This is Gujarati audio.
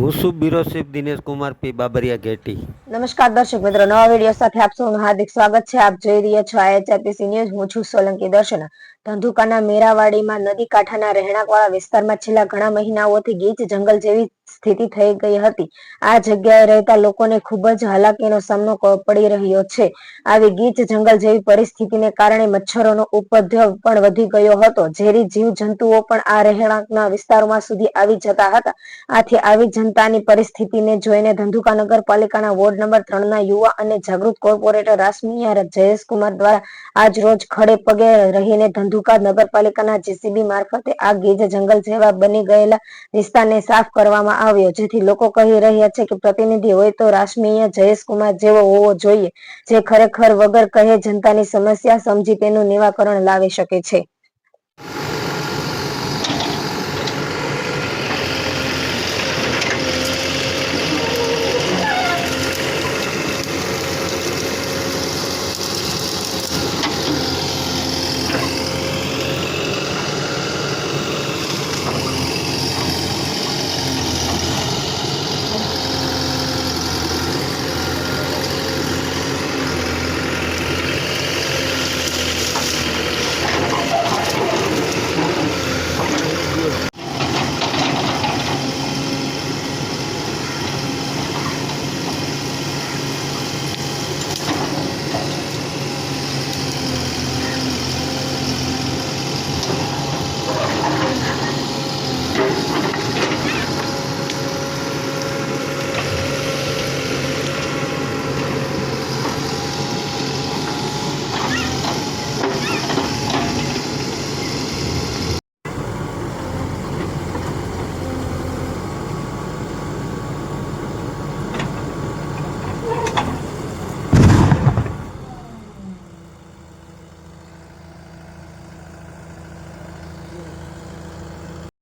હું શું bureau chief Dinesh Kumar P Babariya Gheti. નમસ્કાર દર્શક મિત્રો, નવા વીડિયો સાથે આપ સૌનું હાર્દિક સ્વાગત છે. આપ જોઈ રહ્યા છો આઈએચઆરપીસી ન્યૂઝ. હું છું સોલંકી દર્શના. ધંધુકાના મેરાવાડીમાં નદી કાંઠાના રહેણાંકવાળા વિસ્તારમાં છેલ્લા ઘણા મહિનાઓથી ગીચ જંગલ જેવી સ્થિતિ થઈ ગઈ હતી. આ જગ્યાએ રહેતા લોકોને ખૂબ જ હાલાકીનો સામનો પડી રહ્યો છે. આવી ગીચ જંગલ જેવી પરિસ્થિતિને કારણે મચ્છરોનો ઉપદ્રવ પણ વધી ગયો હતો. ઝેરી જીવ જંતુઓ પણ આ રહેણાંકના વિસ્તારોમાં સુધી આવી જતા હતા. આથી આવી જનતાની પરિસ્થિતિને જોઈને ધંધુકા નગરપાલિકાના વોર્ડ નંબર ત્રણના યુવા અને જાગૃત કોર્પોરેટર રાસમિયા જયેશકુમાર દ્વારા આજ રોજ ખડે પગે રહીને ધંધુકા નગરપાલિકાના જીસીબી મારફતે આ ગીજ જંગલ જેવા બની ગયેલા વિસ્તારને સાફ કરવામાં આવ્યો, જેથી લોકો કહી રહ્યા છે કે પ્રતિનિધિ હોય તો રાસમિયા જયેશકુમાર જેવો હોવો જોઈએ, જે ખરેખર વગર કહે જનતાની સમસ્યા સમજી તેનું નિવાકરણ લાવી શકે છે.